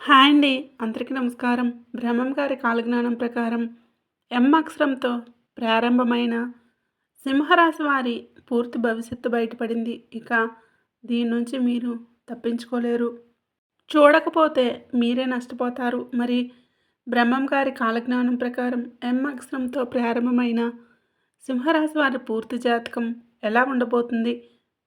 Hi అండి. అందరికీ నమస్కారం. బ్రహ్మం గారి కాలజ్ఞానం ప్రకారం ఎం అక్షరంతో ప్రారంభమైన సింహరాశి వారి పూర్తి భవిష్యత్తు బయటపడింది. ఇక దీని నుంచి మీరు తప్పించుకోలేరు. చూడకపోతే మీరే నష్టపోతారు. మరి బ్రహ్మం గారి కాలజ్ఞానం ప్రకారం ఎం అక్షరంతో ప్రారంభమైన సింహరాశి వారి పూర్తి జాతకం ఎలా ఉండబోతుంది?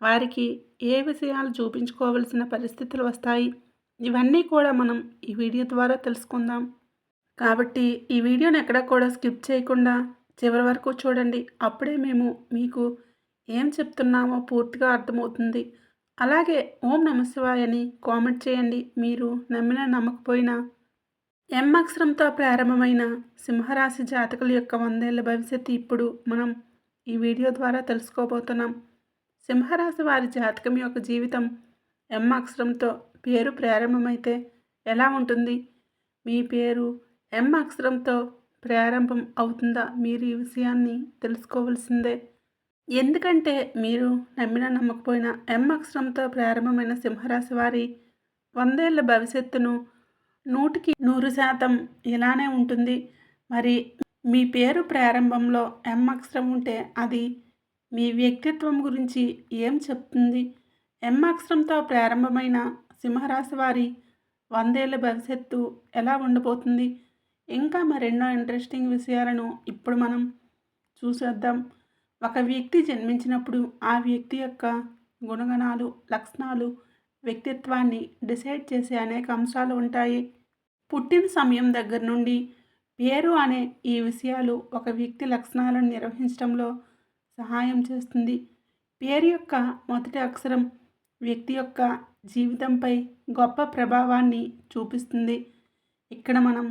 వారికి ఏ విషయాలు చూపించుకోవలసిన పరిస్థితులు వస్తాయి? ఇవన్నీ కూడా మనం ఈ వీడియో ద్వారా తెలుసుకుందాం. కాబట్టి ఈ వీడియోని ఎక్కడ కూడా స్కిప్ చేయకుండా చివరి వరకు చూడండి. అప్పుడే మేము మీకు ఏం చెప్తున్నామో పూర్తిగా అర్థమవుతుంది. అలాగే ఓం నమశివాయ అని కామెంట్ చేయండి. మీరు నమ్మినా నమ్మకపోయినా ఎం అక్షరంతో ప్రారంభమైన సింహరాశి జాతకుల యొక్క వందేళ్ళ భవిష్యత్తు ఇప్పుడు మనం ఈ వీడియో ద్వారా తెలుసుకోబోతున్నాం. సింహరాశి వారి జాతకం యొక్క జీవితం ఎం అక్షరంతో పేరు ప్రారంభమైతే ఎలా ఉంటుంది? మీ పేరు ఎం అక్షరంతో ప్రారంభం అవుతుందా? మీరు ఈ విషయాన్ని తెలుసుకోవాల్సిందే. ఎందుకంటే మీరు నమ్మిన నమ్మకపోయినా ఎం అక్షరంతో ప్రారంభమైన సింహరాశి వారి వందేళ్ళ భవిష్యత్తును నూటికి నూరు శాతం ఇలానే ఉంటుంది. మరి మీ పేరు ప్రారంభంలో ఎం అక్షరం ఉంటే అది మీ వ్యక్తిత్వం గురించి ఏం చెప్తుంది? ఎం అక్షరంతో ప్రారంభమైన సింహరాశి వారి వందేళ్ళ భవిష్యత్తు ఎలా ఉండబోతుంది? ఇంకా మరెన్నో ఇంట్రెస్టింగ్ విషయాలను ఇప్పుడు మనం చూసేద్దాం. ఒక వ్యక్తి జన్మించినప్పుడు ఆ వ్యక్తి యొక్క గుణగణాలు లక్షణాలు వ్యక్తిత్వాన్ని డిసైడ్ చేసే అనేక అంశాలు ఉంటాయి. పుట్టిన సమయం దగ్గర నుండి పేరు అనే ఈ విషయాలు ఒక వ్యక్తి లక్షణాలను నిర్వహించడంలో సహాయం చేస్తుంది. పేరు యొక్క మొదటి అక్షరం వ్యక్తి యొక్క జీవితంపై గొప్ప ప్రభావాన్ని చూపిస్తుంది. ఇక్కడ మనం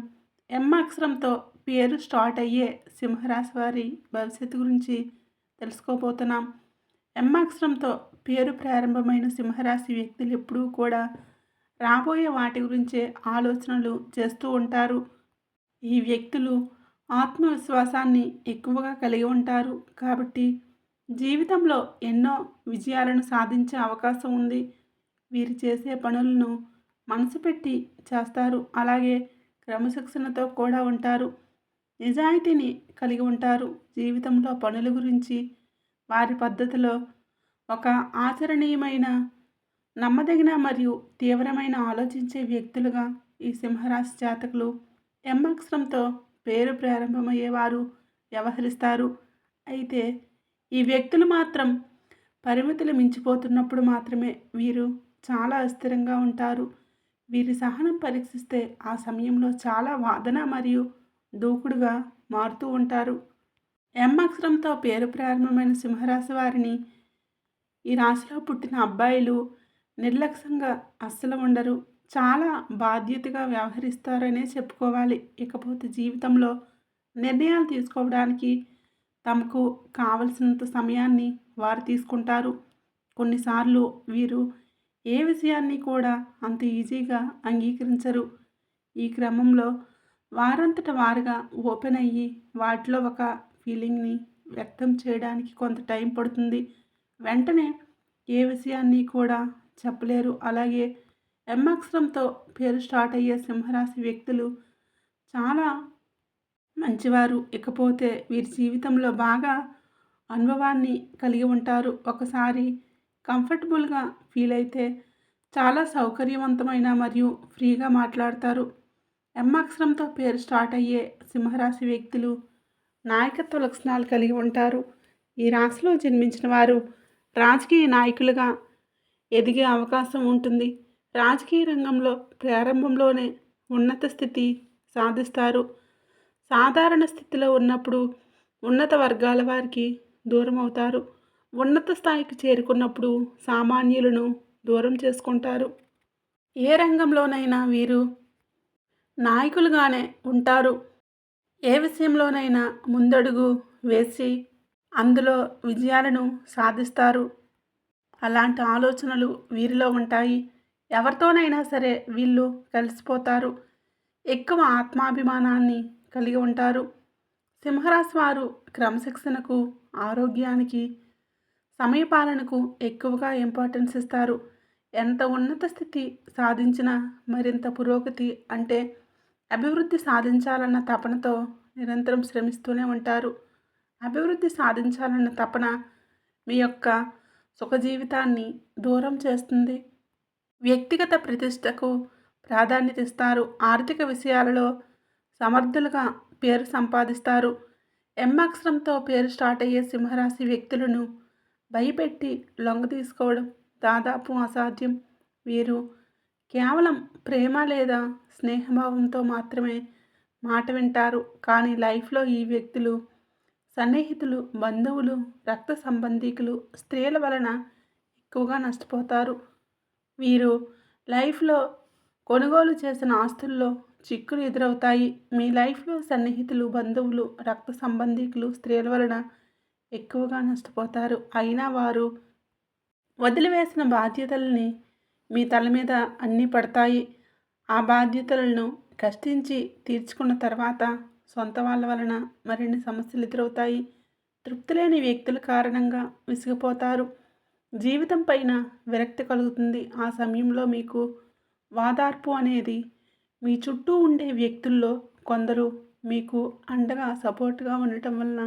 ఎం అక్షరంతో పేరు స్టార్ట్ అయ్యే సింహరాశి వారి భవిష్యత్తు గురించి తెలుసుకోబోతున్నాం. ఎం అక్షరంతో పేరు ప్రారంభమైన సింహరాశి వ్యక్తులు ఎప్పుడూ కూడా రాబోయే వాటి గురించే ఆలోచనలు చేస్తూ ఉంటారు. ఈ వ్యక్తులు ఆత్మవిశ్వాసాన్ని ఎక్కువగా కలిగి ఉంటారు. కాబట్టి జీవితంలో ఎన్నో విజయాలను సాధించే అవకాశం ఉంది. వీరు చేసే పనులను మనసు పెట్టి చేస్తారు. అలాగే క్రమశిక్షణతో కూడా ఉంటారు. నిజాయితీని కలిగి ఉంటారు. జీవితంలో పనుల గురించి వారి పద్ధతిలో ఒక ఆచరణీయమైన నమ్మదగిన మరియు తీవ్రమైన ఆలోచించే వ్యక్తులుగా ఈ సింహరాశి జాతకులు ఎం పేరు ప్రారంభమయ్యేవారు వ్యవహరిస్తారు. అయితే ఈ వ్యక్తులు మాత్రం పరిమితులు మించిపోతున్నప్పుడు మాత్రమే వీరు చాలా అస్థిరంగా ఉంటారు. వీరి సహనం పరీక్షిస్తే ఆ సమయంలో చాలా వాదన మరియు దూకుడుగా మారుతూ ఉంటారు. ఎం అక్షరంతో పేరు ప్రారంభమైన సింహరాశి వారిని ఈ రాశిలో పుట్టిన అబ్బాయిలు నిర్లక్ష్యంగా అస్సలు ఉండరు. చాలా బాధ్యతగా వ్యవహరిస్తారనే చెప్పుకోవాలి. ఇకపోతే జీవితంలో నిర్ణయాలు తీసుకోవడానికి తమకు కావలసినంత సమయాన్ని వారు తీసుకుంటారు. కొన్నిసార్లు వీరు ఏ విషయాన్ని కూడా అంత ఈజీగా అంగీకరించరు. ఈ క్రమంలో వారంతట వారుగా ఓపెన్ అయ్యి వాటిలో ఒక ఫీలింగ్ని వ్యక్తం చేయడానికి కొంత టైం పడుతుంది. వెంటనే ఏ విషయాన్ని కూడా చెప్పలేరు. అలాగే ఎంఅక్షరంతో పేరు స్టార్ట్ అయ్యే సింహరాశి వ్యక్తులు చాలా మంచివారు. ఇకపోతే వీరి జీవితంలో బాగా అనుభవాన్ని కలిగి ఉంటారు. ఒకసారి కంఫర్టబుల్గా ఫీల్ అయితే చాలా సౌకర్యవంతమైన మరియు ఫ్రీగా మాట్లాడతారు. ఎం అక్షరంతో పేరు స్టార్ట్ అయ్యే సింహరాశి వ్యక్తులు నాయకత్వ లక్షణాలు కలిగి ఉంటారు. ఈ రాశిలో జన్మించిన వారు రాజకీయ నాయకులుగా ఎదిగే అవకాశం ఉంటుంది. రాజకీయ రంగంలో ప్రారంభంలోనే ఉన్నత స్థితి సాధిస్తారు. సాధారణ స్థితిలో ఉన్నప్పుడు ఉన్నత వర్గాల వారికి దూరం అవుతారు ఉన్నత స్థాయికి చేరుకున్నప్పుడు సామాన్యులను దూరం చేసుకుంటారు. ఏ రంగంలోనైనా వీరు నాయకులుగానే ఉంటారు. ఏ విషయంలోనైనా ముందడుగు వేసి అందులో విజయాలను సాధిస్తారు. అలాంటి ఆలోచనలు వీరిలో ఉంటాయి. ఎవరితోనైనా సరే వీళ్ళు కలిసిపోతారు. ఎక్కువ ఆత్మాభిమానాన్ని కలిగి ఉంటారు. సింహరాశి వారు క్రమశిక్షణకు ఆరోగ్యానికి సమయపాలనకు ఎక్కువగా ఇంపార్టెన్స్ ఇస్తారు. ఎంత ఉన్నత స్థితి సాధించినా మరింత పురోగతి అంటే అభివృద్ధి సాధించాలన్న తపనతో నిరంతరం శ్రమిస్తూనే ఉంటారు. అభివృద్ధి సాధించాలన్న తపన మీ యొక్క సుఖ జీవితాన్ని దూరం చేస్తుంది. వ్యక్తిగత ప్రతిష్టకు ప్రాధాన్యత ఇస్తారు. ఆర్థిక విషయాలలో సమర్థులుగా పేరు సంపాదిస్తారు. ఎం అక్షరంతో పేరు స్టార్ట్ అయ్యే సింహరాశి వ్యక్తులను భయపెట్టి లొంగ తీసుకోవడం దాదాపు అసాధ్యం. వీరు కేవలం ప్రేమ లేదా స్నేహభావంతో మాత్రమే మాట వింటారు. కానీ లైఫ్లో ఈ వ్యక్తులు సన్నిహితులు బంధువులు రక్త సంబంధికులు స్త్రీల వలన ఎక్కువగా నష్టపోతారు. వీరు లైఫ్లో కొనుగోలు చేసిన ఆస్తుల్లో చిక్కులు ఎదురవుతాయి. మీ లైఫ్లో సన్నిహితులు బంధువులు రక్త సంబంధికులు స్త్రీల వలన ఎక్కువగా నష్టపోతారు. అయినా వారు వదిలివేసిన బాధ్యతల్ని మీ తల మీద అన్నీ పడతాయి. ఆ బాధ్యతలను కష్టించి తీర్చుకున్న తర్వాత సొంత వాళ్ళ వలన మరిన్ని సమస్యలు ఎదురవుతాయి. తృప్తి లేని వ్యక్తుల కారణంగా విసిగిపోతారు. జీవితం పైన విరక్తి కలుగుతుంది. ఆ సమయంలో మీకు వాదార్పు అనేది మీ చుట్టూ ఉండే వ్యక్తుల్లో కొందరు మీకు అండగా సపోర్ట్గా ఉండటం వలన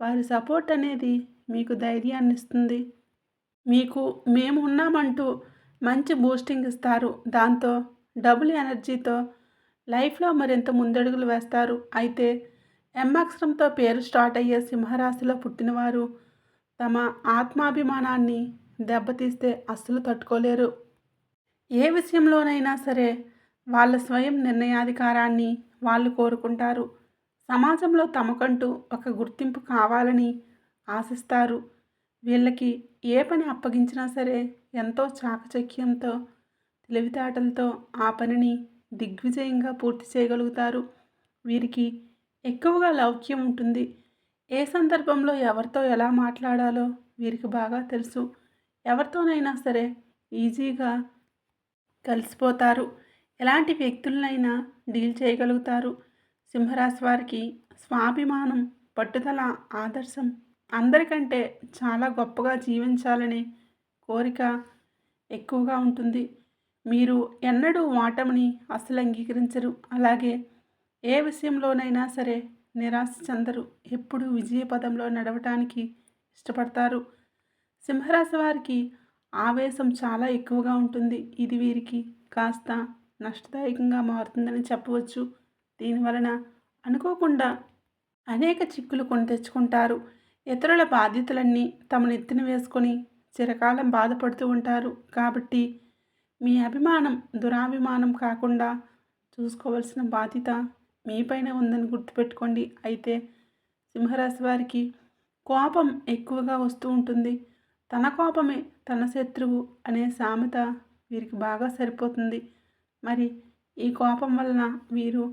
వారి సపోర్ట్ అనేది మీకు ధైర్యాన్ని ఇస్తుంది. మీకు మేము ఉన్నామంటూ మంచి బూస్టింగ్ ఇస్తారు. దాంతో డబుల్ ఎనర్జీతో లైఫ్లో మరింత ముందడుగులు వేస్తారు. అయితే ఎంఅక్షరంతో పేరు స్టార్ట్ అయ్యే సింహరాశిలో పుట్టినవారు తమ ఆత్మాభిమానాన్ని దెబ్బతీస్తే అస్సలు తట్టుకోలేరు. ఏ విషయంలోనైనా సరే వాళ్ళ స్వయం నిర్ణయాధికారాన్ని వాళ్ళు కోరుకుంటారు. సమాజంలో తమకంటూ ఒక గుర్తింపు కావాలని ఆశిస్తారు. వీళ్ళకి ఏ పని అప్పగించినా సరే ఎంతో చాకచక్యంతో తెలివితేటలతో ఆ పనిని దిగ్విజయంగా పూర్తి చేయగలుగుతారు. వీరికి ఎక్కువగా లౌక్యం ఉంటుంది. ఏ సందర్భంలో ఎవరితో ఎలా మాట్లాడాలో వీరికి బాగా తెలుసు. ఎవరితోనైనా సరే ఈజీగా కలిసిపోతారు. ఎలాంటి వ్యక్తులనైనా డీల్ చేయగలుగుతారు. సింహరాశి వారికి స్వాభిమానం పట్టుదల ఆదర్శం అందరికంటే చాలా గొప్పగా జీవించాలనే కోరిక ఎక్కువగా ఉంటుంది. మీరు ఎన్నడూ ఓటమిని అసలు అంగీకరించరు. అలాగే ఏ విషయంలోనైనా సరే నిరాశ చెందరు. ఎప్పుడూ విజయ పదంలో నడవటానికి ఇష్టపడతారు. సింహరాశి వారికి ఆవేశం చాలా ఎక్కువగా ఉంటుంది. ఇది వీరికి కాస్త నష్టదాయకంగా మారుతుందని చెప్పవచ్చు. దీనివలన అనుకోకుండా అనేక చిక్కులు కొని తెచ్చుకుంటారు. ఇతరుల బాధ్యతలన్నీ తమ నెత్తిన వేసుకొని చిరకాలం బాధపడుతూ ఉంటారు. కాబట్టి మీ అభిమానం దురాభిమానం కాకుండా చూసుకోవాల్సిన బాధ్యత మీపైన ఉందని గుర్తుపెట్టుకోండి. అయితే సింహరాశి వారికి కోపం ఎక్కువగా వస్తూ ఉంటుంది. తన కోపమే తన శత్రువు అనే సామెత వీరికి బాగా సరిపోతుంది. మరి ఈ కోపం వలన వీరు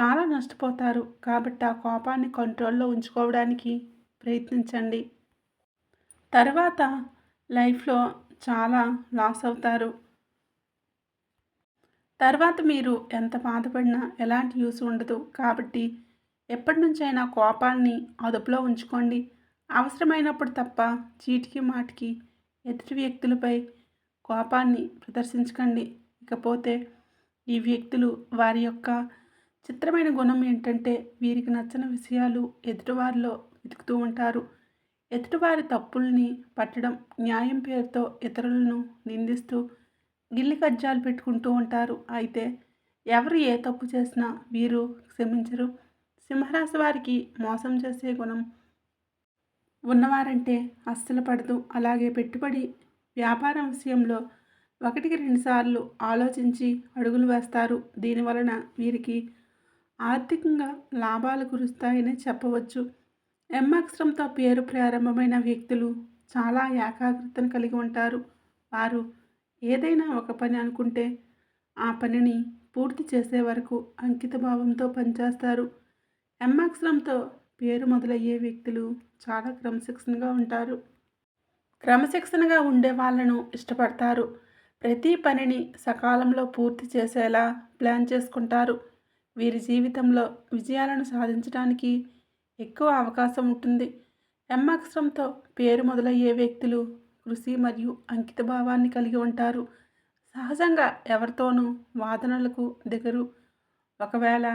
చాలా నష్టపోతారు. కాబట్టి ఆ కోపాన్ని కంట్రోల్లో ఉంచుకోవడానికి ప్రయత్నించండి. తర్వాత లైఫ్లో చాలా లాస్ అవుతారు. తర్వాత మీరు ఎంత బాధపడినా ఎలాంటి యూస్ ఉండదు. కాబట్టి ఎప్పటి నుంచైనా కోపాన్ని అదుపులో ఉంచుకోండి. అవసరమైనప్పుడు తప్ప చీటికి మాటికి ఎదుటి వ్యక్తులపై కోపాన్ని ప్రదర్శించకండి. ఇకపోతే ఈ వ్యక్తులు వారి యొక్క చిత్రమైన గుణం ఏంటంటే వీరికి నచ్చని విషయాలు ఎదుటివారిలో వెతుకుతూ ఉంటారు. ఎదుటివారి తప్పుల్ని పట్టడం న్యాయం పేరుతో ఇతరులను నిందిస్తూ గిల్లి కజ్జాలు పెట్టుకుంటూ ఉంటారు. అయితే ఎవరు ఏ తప్పు చేసినా వీరు క్షమించరు. సింహరాశి వారికి మోసం చేసే గుణం ఉన్నవారంటే అస్సలు పడదు. అలాగే పెట్టుబడి వ్యాపారం విషయంలో ఒకటికి రెండుసార్లు ఆలోచించి అడుగులు వేస్తారు. దీనివలన వీరికి ఆర్థికంగా లాభాలు కురుస్తాయని చెప్పవచ్చు. ఎం పేరు ప్రారంభమైన వ్యక్తులు చాలా ఏకాగ్రతను కలిగి ఉంటారు. వారు ఏదైనా ఒక పని అనుకుంటే ఆ పనిని పూర్తి చేసే వరకు అంకితభావంతో పనిచేస్తారు. ఎం పేరు మొదలయ్యే వ్యక్తులు చాలా క్రమశిక్షణగా ఉంటారు. క్రమశిక్షణగా ఉండే వాళ్ళను ఇష్టపడతారు. ప్రతి పనిని సకాలంలో పూర్తి చేసేలా ప్లాన్ చేసుకుంటారు. వీరి జీవితంలో విజయాలను సాధించడానికి ఎక్కువ అవకాశం ఉంటుంది. ఎం అక్షరంతో పేరు మొదలయ్యే వ్యక్తులు కృషి మరియు అంకిత భావాన్ని కలిగి ఉంటారు. సహజంగా ఎవరితోనూ వాదనలకు దిగరు. ఒకవేళ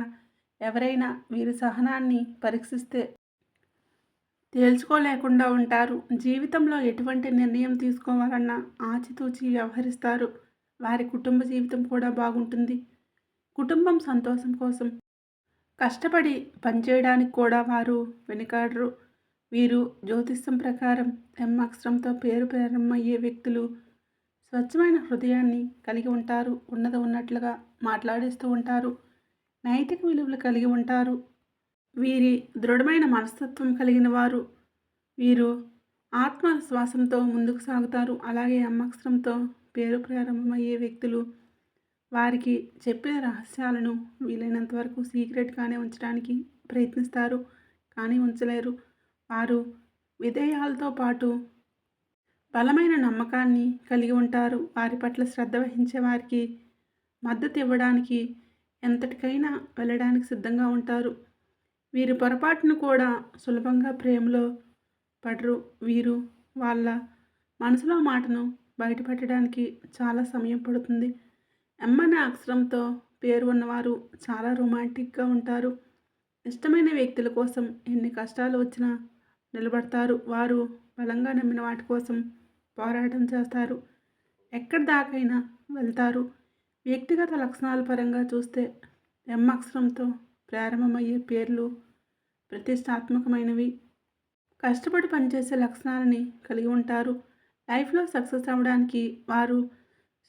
ఎవరైనా వీరి సహనాన్ని పరీక్షిస్తే తేల్చుకోలేకుండా ఉంటారు. జీవితంలో ఎటువంటి నిర్ణయం తీసుకోవాలన్నా ఆచితూచి వ్యవహరిస్తారు. వారి కుటుంబ జీవితం కూడా బాగుంటుంది. కుటుంబం సంతోషం కోసం కష్టపడి పనిచేయడానికి కూడా వారు వెనుకాడరు. వీరు జ్యోతిష్యం ప్రకారం ఎం అక్షరంతో పేరు ప్రారంభమయ్యే వ్యక్తులు స్వచ్ఛమైన హృదయాన్ని కలిగి ఉంటారు. ఉన్నది ఉన్నట్లుగా మాట్లాడేస్తూ ఉంటారు. నైతిక విలువలు కలిగి ఉంటారు. వీరి దృఢమైన మనస్తత్వం కలిగిన వారు. వీరు ఆత్మవిశ్వాసంతో ముందుకు సాగుతారు. అలాగే అమ్మక్షరంతో పేరు ప్రారంభమయ్యే వ్యక్తులు. వారికి చెప్పిన రహస్యాలను వీలైనంత వరకు సీక్రెట్గానే ఉంచడానికి ప్రయత్నిస్తారు కానీ ఉంచలేరు. వారు విధేయాలతో పాటు బలమైన నమ్మకాన్ని కలిగి ఉంటారు. వారి పట్ల శ్రద్ధ వహించే వారికి మద్దతు ఇవ్వడానికి ఎంతటికైనా వెళ్ళడానికి సిద్ధంగా ఉంటారు. వీరి పొరపాటును కూడా సులభంగా ప్రేమలో పడరు. వీరు వాళ్ళ మనసులో మాటను బయటపెట్టడానికి చాలా సమయం పడుతుంది. ఎమ్మనే అక్షరంతో పేరు ఉన్నవారు చాలా రొమాంటిక్గా ఉంటారు. ఇష్టమైన వ్యక్తుల కోసం ఎన్ని కష్టాలు వచ్చినా నిలబడతారు. వారు బలంగా నమ్మిన వాటి కోసం పోరాటం చేస్తారు. ఎక్కడి దాకైనా వెళ్తారు. వ్యక్తిగత లక్షణాల పరంగా చూస్తే ఎమ్ అక్షరంతో ప్రారంభమయ్యే పేర్లు ప్రతిష్టాత్మకమైనవి. కష్టపడి పనిచేసే లక్షణాలని కలిగి ఉంటారు. లైఫ్లో సక్సెస్ అవ్వడానికి వారు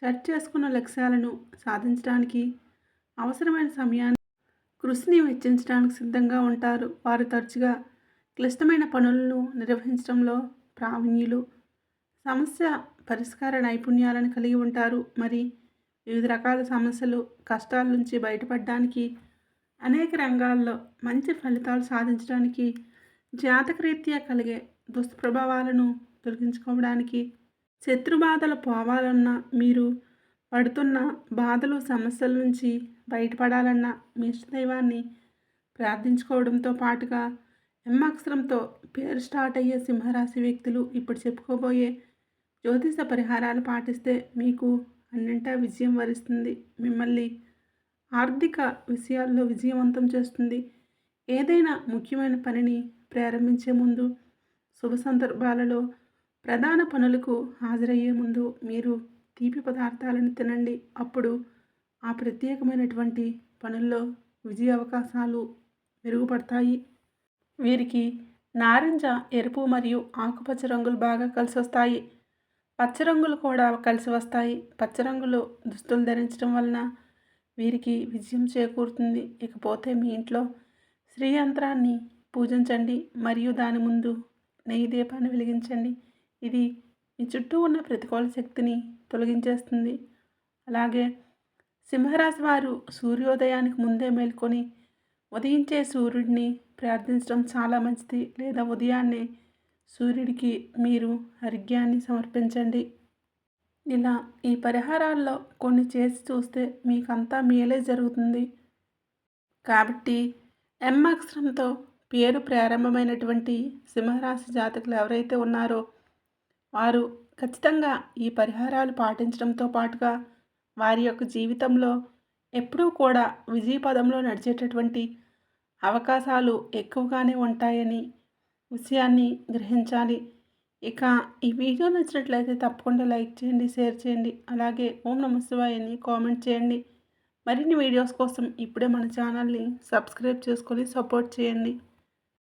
సెట్ చేసుకున్న లక్ష్యాలను సాధించడానికి అవసరమైన సమయాన్ని కృషిని వెచ్చించడానికి సిద్ధంగా ఉంటారు. వారు తరచుగా క్లిష్టమైన పనులను నిర్వహించడంలో ప్రావీణ్యులు. సమస్య పరిష్కార నైపుణ్యాలను కలిగి ఉంటారు. మరి వివిధ రకాల సమస్యలు కష్టాల నుంచి బయటపడడానికి అనేక రంగాల్లో మంచి ఫలితాలు సాధించడానికి జాతకరీత్యా కలిగే దుష్ప్రభావాలను తొలగించుకోవడానికి శత్రు బాధలు పోవాలన్నా మీరు పడుతున్న బాధలు సమస్యల నుంచి బయటపడాలన్నా మీ ఇష్టదైవాన్ని ప్రార్థించుకోవడంతో పాటుగా ఎం పేరు స్టార్ట్ అయ్యే సింహరాశి వ్యక్తులు ఇప్పుడు చెప్పుకోబోయే జ్యోతిష పరిహారాలు పాటిస్తే మీకు అన్నింటా విజయం వరిస్తుంది. మిమ్మల్ని ఆర్థిక విషయాల్లో విజయవంతం చేస్తుంది. ఏదైనా ముఖ్యమైన పనిని ప్రారంభించే ముందు శుభ సందర్భాలలో ప్రధాన పనులకు హాజరయ్యే ముందు మీరు తీపి పదార్థాలను తినండి. అప్పుడు ఆ ప్రత్యేకమైనటువంటి పనుల్లో విజయ అవకాశాలు మెరుగుపడతాయి. వీరికి నారింజ ఎరుపు మరియు ఆకుపచ్చ రంగులు బాగా కలిసి వస్తాయి. పచ్చ రంగులు కూడా కలిసి వస్తాయి. పచ్చ రంగులు దుస్తులు ధరించడం వలన వీరికి విజయం చేకూరుతుంది. ఇకపోతే మీ ఇంట్లో శ్రీ యంత్రాన్ని పూజించండి. మరియు దాని ముందు నెయ్యి దీపాన్ని వెలిగించండి. ఇది మీ చుట్టూ ఉన్న ప్రతికూల శక్తిని తొలగించేస్తుంది. అలాగే సింహరాశి వారు సూర్యోదయానికి ముందే మేల్కొని ఉదయించే సూర్యుడిని ప్రార్థించడం చాలా మంచిది. లేదా ఉదయాన్నే సూర్యుడికి మీరు అర్ఘ్యాన్ని సమర్పించండి. ఇలా ఈ పరిహారాల్లో కొన్ని చేసి చూస్తే మీకంతా మేలే జరుగుతుంది. కాబట్టి ఎం అక్షరంతో పేరు ప్రారంభమైనటువంటి సింహరాశి జాతకులు ఎవరైతే ఉన్నారో వారు ఖచ్చితంగా ఈ పరిహారాలు పాటించడంతో పాటుగా వారి యొక్క జీవితంలో ఎప్పుడూ కూడా విజయపదంలో నడిచేటటువంటి అవకాశాలు ఎక్కువగానే ఉంటాయని విషయాన్ని గ్రహించాలి. ఇక ఈ వీడియో నచ్చినట్లయితే తప్పకుండా లైక్ చేయండి షేర్ చేయండి అలాగే ఓం నమ కామెంట్ చేయండి. మరిన్ని వీడియోస్ కోసం ఇప్పుడే మన ఛానల్ని సబ్స్క్రైబ్ చేసుకొని సపోర్ట్ చేయండి.